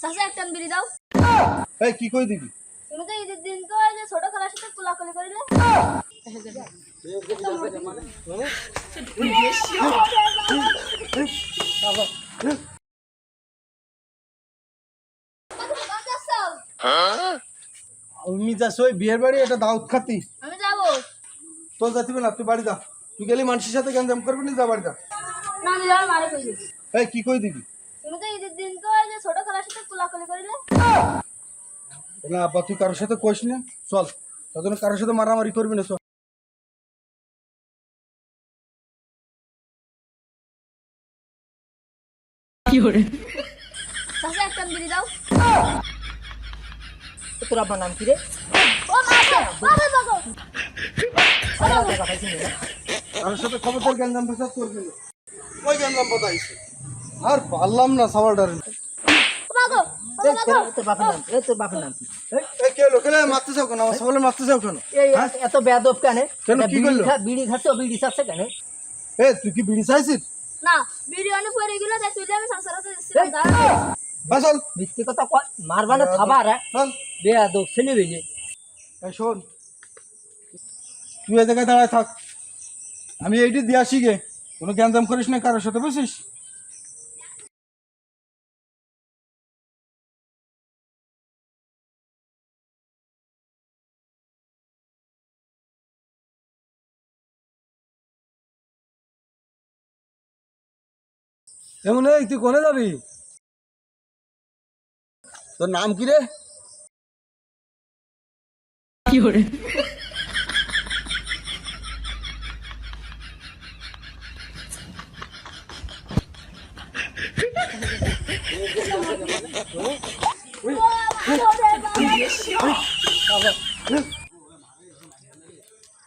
চাষে একটা বিড়ি দাও। এই কি কই দিবি? তুমি তো ঈদের দিন তো যে ছোট খেলার সাথে কোলাকুলি করিলে। আমি যাস ওই বিয়ের বাড়ি এটা দাউদ খাতি। আমি যাব। তোর যাতিবে না তুই বাড়ি যা। তুই গেলি মানুষের সাথে গঞ্জাম করবি না যা বাড়ি যা। না আমি যাব মারে কই দিবি। এই কি কই দিবি? তুমি তো ঈদের দিন তো ছোট খেলার সাথে কোলাকুলি করিলে? না আব্বা তুই কারোর সাথে কইস না? চল তোর জন্য কারোর সাথে মারামারি করবি না চল। চাষে একটা বিড়ি দাও। তোর নাম কি রে? ও বাবা কারোর সাথে খবরদার ফেসাদ করবি না ওই পাতাইছে আর পারলাম না এই, তোর- তোর বাপের নাম এই তোর বাপের নাম কি? এই, এই কে লোকে মারতে চাও কেন? আমার সবাই মারতে চাও কেন? এই এত বেয়াদব কেন? কেন, কি করল? বিড়ি খাচ্ছে বিড়ি খাচ্ছে কেন? এ তুই কি বিড়ি চাইছিস? না বিড়ি অনেক পরে গেল তাই তুই আমি সংসার হতে দিছিলাম দাঁড়া। বা চল মিথ্যে কথা মারবা না খাবার হ্যাঁ বেয়াদব ছেলে বেজে শোন। তুই এ জায়গায় দাঁড়ায় থাক। আমি এইটি দিয়ে আসি গে কোনো জ্ঞানদাম করিস না কারোর সাথে বুঝিস এমন এই তুই কোনে যাবি? তোর নাম কি রে?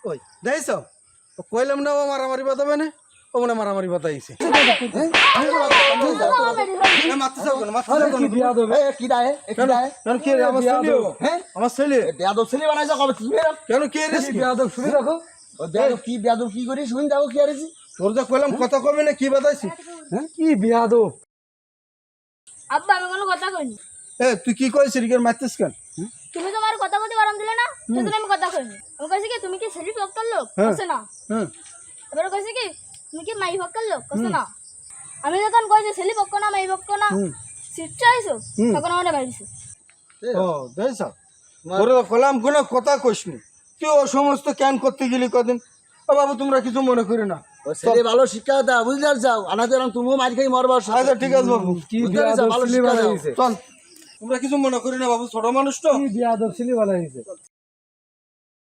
ওই দেখছ কইলাম না ও মারামারি বাতাবে না? ও মনে মারামারি বাতাইছে কেন কেন কেন কেন কে রে আমার ছেলে? ছেলে। বেয়াদব ছেলে বানাইছে কবে তুমি কেন কে বেয়াদব শুনে রাখো। কি বেয়াদব কি করি? শুন যাব কি আরেছি তোর যা কইলাম কথা কবে না কি বাতাইছি হ্যাঁ কি বেয়াদব আব্বা আমি কোনো কথা কইনি। এ তুই কি কইছিস রিগের মারতিস কেন? তুমি তো কথা বলতে বারণ দিলে না আমি কথা কইনি। আমি কইছি কি তুমি কি ভক্তর লোক? হ্যাঁ। কইছে না। এবারে কইছে কি কি মাই ভক্তর লোক কইছে না? আমি যখন কইছি সেলিফ ভক্ত না মাই ভক্ত না সিট চাইছো তখন আমার বাইরেছে ও দেখছ? তোর কলাম কোনো কথা কইস নি? তুই ও সমস্ত ক্যান করতে গেলি কদিন? ও বাবু তোমরা কিছু মনে করি না। ও ছেলে ভালো শিক্ষা দাও বুঝলে যাও আনাতে তুমিও মার খাই মরবার আচ্ছা ঠিক আছে বাবু। পেরেছ? ভালো শিক্ষা দাও চল। তোমরা কিছু মনে করি না বাবু ছোট মানুষ তো?